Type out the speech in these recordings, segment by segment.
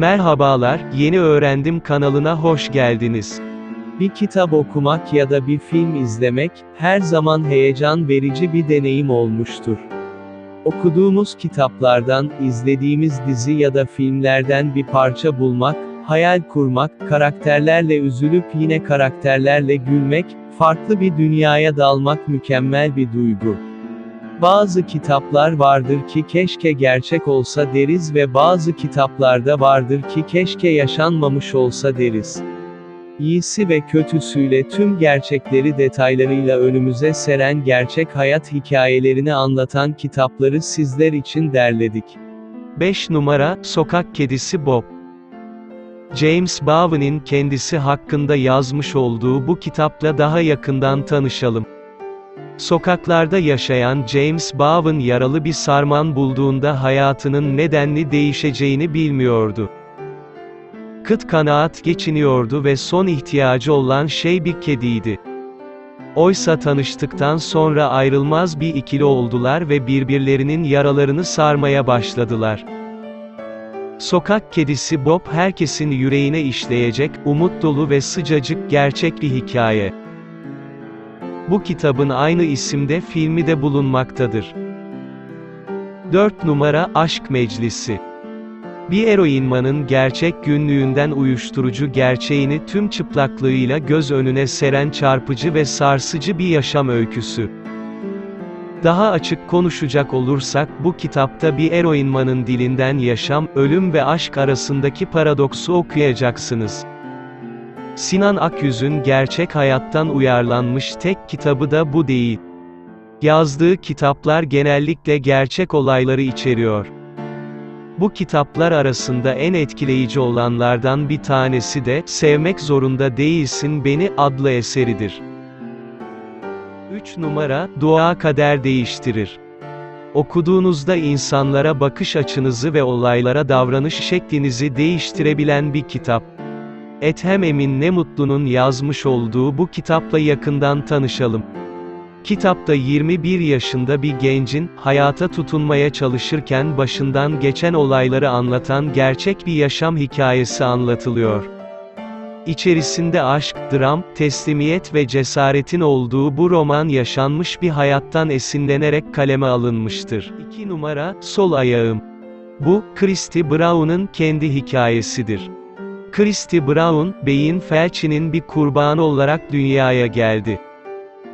Merhabalar, Yeni Öğrendim kanalına hoş geldiniz. Bir kitap okumak ya da bir film izlemek, her zaman heyecan verici bir deneyim olmuştur. Okuduğumuz kitaplardan, izlediğimiz dizi ya da filmlerden bir parça bulmak, hayal kurmak, karakterlerle üzülüp yine karakterlerle gülmek, farklı bir dünyaya dalmak mükemmel bir duygu. Bazı kitaplar vardır ki keşke gerçek olsa deriz ve bazı kitaplarda vardır ki keşke yaşanmamış olsa deriz. İyisi ve kötüsüyle tüm gerçekleri detaylarıyla önümüze seren gerçek hayat hikayelerini anlatan kitapları sizler için derledik. 5 numara, Sokak Kedisi Bob. James Bowen'in kendisi hakkında yazmış olduğu bu kitapla daha yakından tanışalım. Sokaklarda yaşayan James Bowen yaralı bir sarman bulduğunda hayatının nedenli değişeceğini bilmiyordu. Kıt kanaat geçiniyordu ve son ihtiyacı olan şey bir kediydi. Oysa tanıştıktan sonra ayrılmaz bir ikili oldular ve birbirlerinin yaralarını sarmaya başladılar. Sokak kedisi Bob herkesin yüreğine işleyecek, umut dolu ve sıcacık gerçek bir hikaye. Bu kitabın aynı isimde filmi de bulunmaktadır. 4 numara Aşk Meclisi bir eroinmanın gerçek günlüğünden uyuşturucu gerçeğini tüm çıplaklığıyla göz önüne seren çarpıcı ve sarsıcı bir yaşam öyküsü. Daha açık konuşacak olursak bu kitapta bir eroinmanın dilinden yaşam, ölüm ve aşk arasındaki paradoksu okuyacaksınız. Sinan Akyüz'ün gerçek hayattan uyarlanmış tek kitabı da bu değil. Yazdığı kitaplar genellikle gerçek olayları içeriyor. Bu kitaplar arasında en etkileyici olanlardan bir tanesi de Sevmek Zorunda Değilsin Beni adlı eseridir. 3 numara Dua kader değiştirir. Okuduğunuzda insanlara bakış açınızı ve olaylara davranış şeklinizi değiştirebilen bir kitap. Ethem Emin Nemutlu'nun yazmış olduğu bu kitapla yakından tanışalım. Kitapta 21 yaşında bir gencin, hayata tutunmaya çalışırken başından geçen olayları anlatan gerçek bir yaşam hikayesi anlatılıyor. İçerisinde aşk, dram, teslimiyet ve cesaretin olduğu bu roman yaşanmış bir hayattan esinlenerek kaleme alınmıştır. 2 numara, Sol Ayağım. Bu, Christy Brown'un kendi hikayesidir. Christy Brown, beyin felçinin bir kurbanı olarak dünyaya geldi.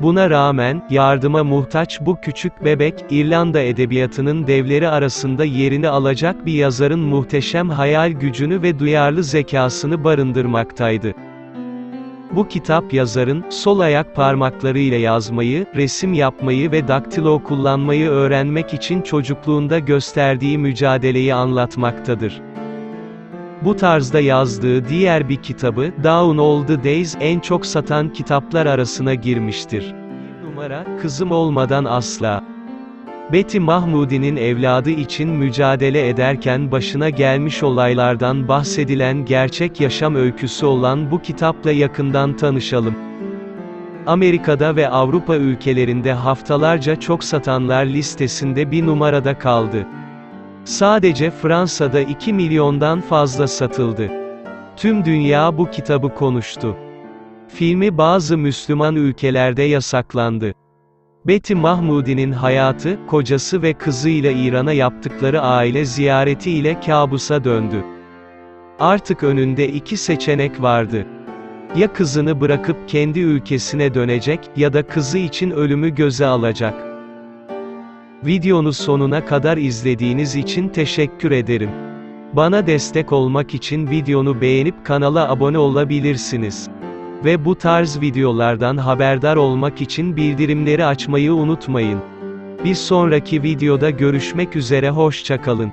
Buna rağmen, yardıma muhtaç bu küçük bebek, İrlanda edebiyatının devleri arasında yerini alacak bir yazarın muhteşem hayal gücünü ve duyarlı zekasını barındırmaktaydı. Bu kitap yazarın, sol ayak parmaklarıyla yazmayı, resim yapmayı ve daktilo kullanmayı öğrenmek için çocukluğunda gösterdiği mücadeleyi anlatmaktadır. Bu tarzda yazdığı diğer bir kitabı, Down All The Days, en çok satan kitaplar arasına girmiştir. Numara, Kızım Olmadan Asla. Betty Mahmudi'nin evladı için mücadele ederken başına gelmiş olaylardan bahsedilen gerçek yaşam öyküsü olan bu kitapla yakından tanışalım. Amerika'da ve Avrupa ülkelerinde haftalarca çok satanlar listesinde bir numarada kaldı. Sadece Fransa'da 2 milyondan fazla satıldı. Tüm dünya bu kitabı konuştu. Filmi bazı Müslüman ülkelerde yasaklandı. Betty Mahmudi'nin hayatı, kocası ve kızıyla İran'a yaptıkları aile ziyareti ile kabusa döndü. Artık önünde iki seçenek vardı. Ya kızını bırakıp kendi ülkesine dönecek, ya da kızı için ölümü göze alacak. Videonu sonuna kadar izlediğiniz için teşekkür ederim. Bana destek olmak için videonu beğenip kanala abone olabilirsiniz. Ve bu tarz videolardan haberdar olmak için bildirimleri açmayı unutmayın. Bir sonraki videoda görüşmek üzere hoşçakalın.